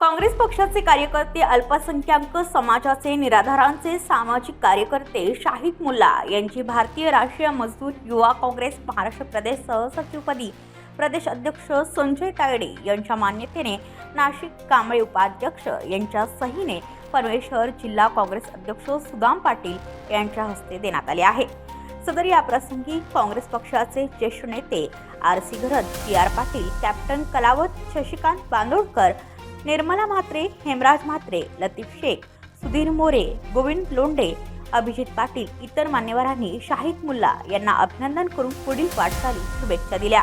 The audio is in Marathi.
काँग्रेस पक्षाचे कार्यकर्ते अल्पसंख्याक समाजाचे निराधारांचे सामाजिक कार्यकर्ते शाहिद मुल्ला यांची भारतीय राष्ट्रीय मजदूर युवा काँग्रेस महाराष्ट्र प्रदेश सहसचिवपदी प्रदेश अध्यक्ष संजय तायडे यांच्या मान्यतेने नाशिक कांबळे उपाध्यक्ष यांच्या सहीने पनवेल शहर जिल्हा काँग्रेस अध्यक्ष सुदाम पाटील यांच्या हस्ते देण्यात आले आहे. सदर या प्रसंगी काँग्रेस पक्षाचे ज्येष्ठ नेते R C Gharat T R Patil captain Kalawat Shashikant Bandodkar Nirmala Mhatre Hemraj Mhatre Latif Shaikh Sudhir More Govind Londhe Abhijit Patil इतर मान्यवरांनी शाहिद मुल्ला यांना अभिनंदन करून पुढील वाटचाली शुभेच्छा दिल्या.